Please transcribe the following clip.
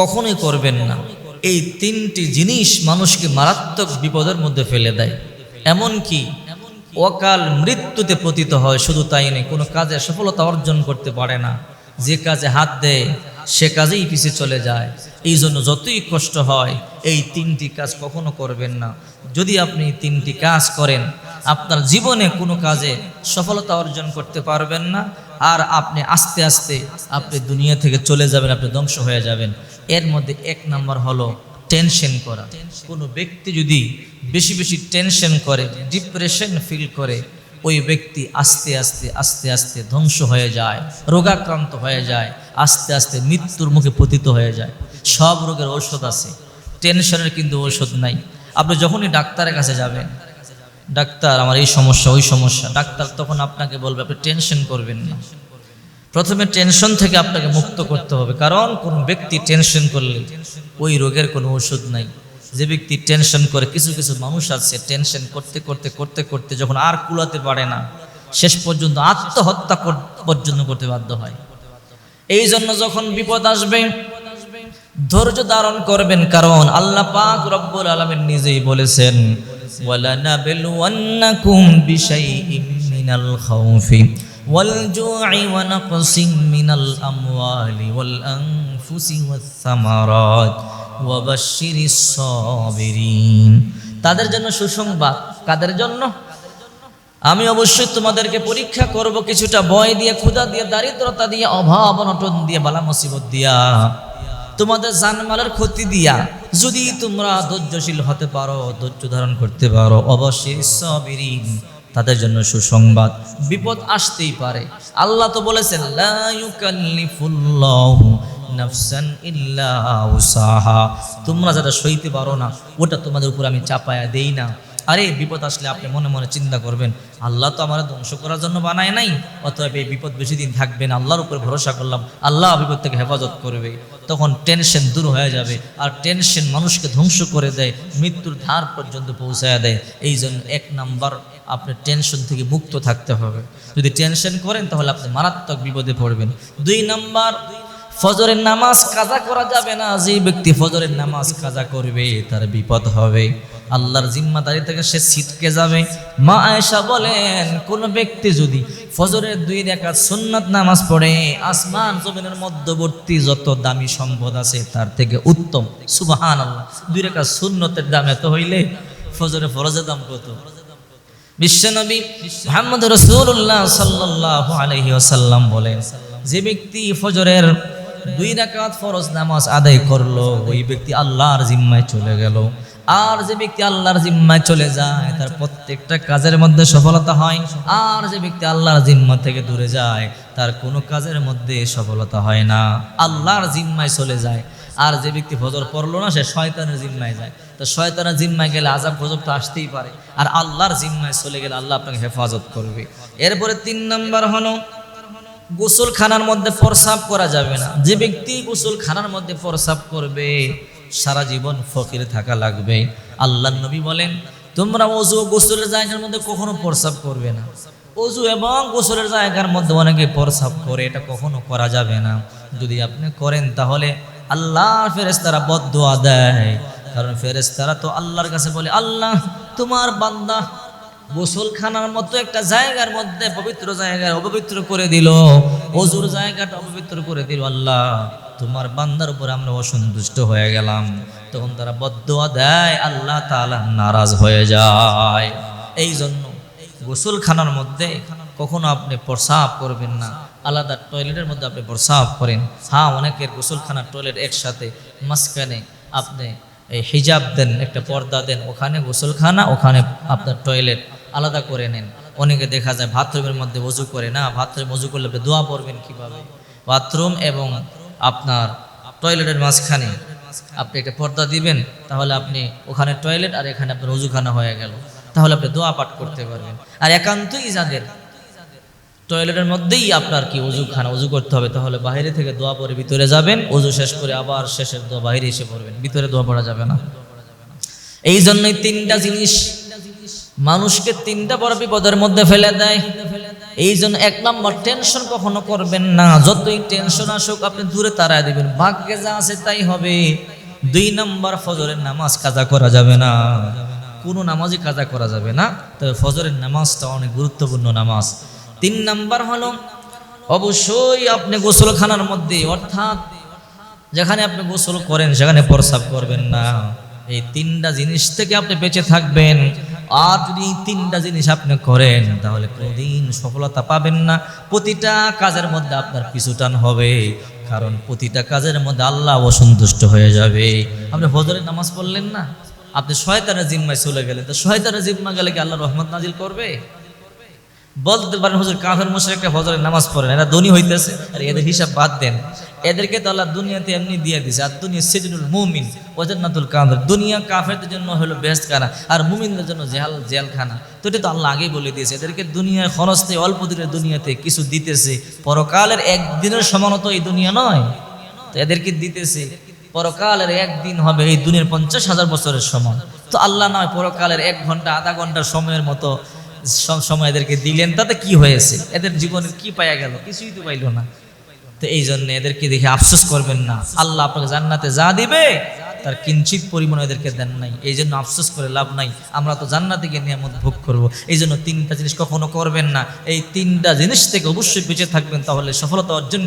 কখনোই করবেন না। এই তিনটি জিনিস মানুষকে মারাত্মক বিপদের মধ্যে ফেলে দেয়। এমনকি অকাল মৃত্যুতে পতিত হয়, শুধু তাই নেই কোনো কাজে সফলতা অর্জন করতে পারে না। যে কাজে হাত দেয়, সে কাজেই পিছিয়ে চলে যায়। এই জন্য যতই কষ্ট হয়, এই তিনটি কাজ কখনো করবেন না। যদি আপনি তিনটি কাজ করেন আপনার জীবনে কোনো কাজে সফলতা অর্জন করতে পারবেন না, আর আপনি আস্তে আস্তে আপনি দুনিয়া থেকে চলে যাবেন, আপনি ধ্বংস হয়ে যাবেন। এর মধ্যে এক নম্বর হলো টেনশন করা। কোনো ব্যক্তি যদি বেশি বেশি টেনশন করে ডিপ্রেশন ফিল করে, ওই ব্যক্তি আস্তে আস্তে আস্তে আস্তে ধ্বংস হয়ে যায়, রোগাক্রান্ত হয়ে যায়, আস্তে আস্তে মৃত্যুর মুখে পতিত হয়ে যায়। সব রোগের ঔষধ আছে। টেনশনের কিন্তু ঔষধ নাই। আপনি যখনই ডাক্তারের কাছে যাবেন ডাক্তার, আমার এই সমস্যা, ওই সমস্যা। ডাক্তার তখন আপনাকে বলবে, আপনি টেনশন করবেন না। প্রথমে টেনশন থেকে আপনাকে মুক্ত করতে হবে। কারণ কোন ব্যক্তি টেনশন করলে ওই রোগের কোনো ওষুধ নাই। যে ব্যক্তি টেনশন করে, কিছু কিছু মানুষ আছে টেনশন করতে করতে করতে করতে যখন আর কুলাতে পারে না, শেষ পর্যন্ত আত্মহত্যা পর্যন্ত করতে বাধ্য হয়। এই জন্য যখন বিপদ আসবে, ধৈর্য ধারণ করবেন। কারণ আল্লাহ পাক রব্বুল আলামিন নিজেই বলেছেন খাউফি ওয়াল জু'i ওয়া নাকসিম মিনাল আমওয়ালি ওয়াল আনফুসি ওয়াস সামারাত ওয়া তাদের জন্য সুসংবাদ। কাদের জন্য? আমি অবশ্যই তোমাদেরকে পরীক্ষা করব কিছুটা ভয় দিয়ে, ক্ষুধা দিয়ে, দারিদ্রতা দিয়ে, অভাব, অনটন দিয়ে বালা মুসিবত দিয়া। তোমাদের জানমালের ক্ষতি দিয়া। যদি তোমরা ধৈর্যশীল হতে পারো, ধৈর্য ধারণ করতে পারো, অবশ্যই সাবিরিন তাদের জন্য সুসংবাদ। বিপদ আসতেই পারে। আল্লাহ তো বলেছেন, লা তোমরা যেটা সইতে পারো না, ওটা তোমাদের উপর আমি চাপায়া দেই না। আরে, বিপদ আসলে আপনি মনে মনে চিন্তা করবেন, আল্লাহ তো আমার ধ্বংস করার জন্য বানায় নাই, অতএব এই বিপদ বেশি দিন থাকবে না, আল্লাহর উপর ভরসা করলাম, আল্লাহ বিপদ থেকে হেফাজত করবে। তখন টেনশন দূর হয়ে যাবে, আর টেনশন মানুষকে ধ্বংস করে দেয়, মৃত্যুর ধার পর্যন্ত পৌঁছায় দেয়। এই জন্য এক নাম্বার আপনি টেনশন থেকে মুক্ত থাকতে হবে। যদি টেনশন করেন, তাহলে আপনি মারাত্মক বিপদে পড়বেন। দুই নাম্বার, ফজরের নামাজ কাজা করা যাবে না যে ব্যক্তি ফজরের নামাজ কাজা করবে, তার বিপদ হবে। আল্লাহর জিম্মাদারি থেকে সে ছিটকে যাবে। মা আয়েশা বলেন, কোন ব্যক্তি যদি ফজরের দুই রেখা সুন্নাত নামাজ পড়ে, আসমান জমিনের মধ্যবর্তী যত দামি সম্পদ আছে তার থেকে উত্তম। সুবাহান আল্লাহ দুই রেখা সুন্নতের দাম এত হইলে ফজরে ফরজের দাম কত? বিশ্বনবী মোহাম্মদ রসুল্লাহ সাল্লাহ আলহি আসাল্লাম বলেন, যে ব্যক্তি ফজরের দুই রাকাত ফরজ নামাজ আদায় করল, ওই ব্যক্তি আল্লাহর জিম্মায় চলে গেল। আর যে ব্যক্তি আল্লাহর জিম্মায় চলে যায়, তার প্রত্যেকটা কাজের মধ্যে সফলতা হয়। আর যে ব্যক্তি আল্লাহর জিম্মা থেকে দূরে যায়, তার কোনো কাজের মধ্যে সফলতা হয় না। আল্লাহর জিম্মায় চলে যায়। আর যে ব্যক্তি ফজর পড়ল না, সে শয়তানের জিম্মায় যায়। তো শয়তানের জিম্মায় গেলে আজাব গজব তো আসতেই পারে। আর আল্লাহর জিম্মায় চলে গেলে আল্লাহ আপনাকে হেফাজত করবে। এরপরে তিন নম্বর হলো গোসল খানার মধ্যে প্রসাব করা যাবে না। যে ব্যক্তি গোসল খানার মধ্যে প্রসাব করবে, সারা জীবন ফকির থাকা লাগবে। আল্লাহ নবী বলেন, তোমরা অজু গোসলের জায়গার মধ্যে কখনো প্রসাব করবে না। অজু এবং গোসলের জায়গার মধ্যে অনেকে প্রসাব করে, এটা কখনো করা যাবে না। যদি আপনি করেন তাহলে আল্লাহ ফেরেস্তারা বদুয়া দেয়। কারণ ফেরেস্তারা তো আল্লাহর কাছে বলে, আল্লাহ, তোমার বান্দা গোসলখানার মতো একটা জায়গার মধ্যে পবিত্র জায়গায় অপবিত্র করে দিল। অজুর জায়গাটা অপবিত্র করে দিল আল্লাহ। তোমার বান্দার উপর আমরা অসন্তুষ্ট হয়ে গেলাম। তখন তারা বদুয়া দেয়, আল্লাহ তাআলা নারাজ হয়ে যায়। এই জন্য গোসলখানার মধ্যে কখনো আপনি প্রসাব করবেন না। আলাদা টয়লেটের মধ্যে আপনি প্রসাব করেন। হ্যাঁ অনেকের গোসলখানার টয়লেট একসাথে মাঝখানে আপনি এই হিজাব দেন, একটা পর্দা দেন। ওখানে গোসলখানা, ওখানে আপনার টয়লেট। আলাদা করে নেন। অনেকে দেখা যায় বাথরুমের মধ্যে অজু করে না, বাথরুম অজু করলে আপনি দোয়া পড়বেন কীভাবে? বাথরুম এবং আপনার টয়লেটের মাঝখানে আপনি একটা পর্দা দিবেন, তাহলে আপনি ওখানে টয়লেট আর এখানে আপনার অজুখানা হয়ে গেল। তাহলে আপনি দোয়া পাঠ করতে পারবেন। আর একান্তই যাদের টয়লেটের মধ্যেই আপনার কি অজু খানা অজু করতে হবে, তাহলে বাইরে থেকে দোয়া পরে ভিতরে যাবেন অজু শেষ করে আবার শেষের দোয়া বাইরে এসে পড়বেন, ভিতরে দোয়া পড়া যাবে না। এই জন্যই তিনটা জিনিস মানুষকে তিনটা বড় বিপদের মধ্যে ফেলে দেয়। এই জন্য এক নম্বর, টেনশন কখনো করবেন না। যতই টেনশন আসুক, আপনি দূরে তাড়ায় দেবেন। ভাগ্যে যা আছে তাই হবে। দুই নম্বর, ফজরের নামাজ কাজা করা যাবে না। কোনো নামাজই কাজা করা যাবে না। তবে ফজরের নামাজটা অনেক গুরুত্বপূর্ণ নামাজ। তিন নাম্বার হলো, অবশ্যই আপনি গোসলখানার মধ্যে, অর্থাৎ যেখানে আপনি গোসল করেন, সেখানে প্রসাব করবেন না। এই তিনটা জিনিস থেকে আপনি বেঁচে থাকবেন। আর যদি এই তিনটা জিনিস আপনি করেন, তাহলে কোনোদিন সফলতা পাবেন না। প্রতিটা কাজের মধ্যে আপনার পিছুটান হবে, কারণ প্রতিটা কাজের মধ্যে আল্লাহ অসন্তুষ্ট হয়ে যাবে। আপনি ফজরের নামাজ পড়লেন না? আপনি শয়তানের জিম্মায় চলে গেলেন। তো শয়তানের জিম্মা গেলে কি আল্লাহ রহমত নাজিল করবে? বলতে পারেন, হুজুর কাফের একটা ফজরের নামাজ পড়েন এরা ধনী হইতেছে। আর এদের হিসাব বাদ দেন। এদেরকে তো আল্লাহ দুনিয়াতে এমনি দিয়ে দিছে। আর দুনিয়া সেজনুল মুমিন, ওজান্নাতুল কামর দুনিয়া কাফেরদের জন্য হলো বেস্ট খানা আর মুমিনদের জন্য জেহাল, জেলখানা। তো এটা তো আল্লাহ আগেই বলে দিয়েছে। এদেরকে দুনিয়ার খরচতে অল্প দিনের দুনিয়াতে কিছু দিতেছে। পরকালের একদিনের সমানত এই দুনিয়া নয়। তো এদেরকে দিতেছে, পরকালের একদিন হবে এই দুনিয়ার পঞ্চাশ হাজার বছরের সমান। তো আল্লাহ নয়, পরকালের এক ঘণ্টা, আধা ঘণ্টা সময়ের মতো সব সময় এদেরকে দিলেন। তাতে কি হয়েছে? এদের জীবনের কি পাইয়া গেল? কিছুই তো পাইল না। তো এই জন্য এদেরকে দেখে আফসোস করবেন না। আল্লাহ আপনাকে জান্নাতে যা দিবে, তার কিঞ্চিত পরিমাণ এদেরকে দেন নাই। এই জন্য আফসোস করে লাভ নাই। আমরা তো জান্নাতে গিয়ে নিয়ামত ভোগ করব। এই জন্য তিনটা জিনিস কখনো করবেন না। এই তিনটা জিনিস থেকে অবশ্যই বেঁচে থাকবেন, তাহলে সফলতা অর্জন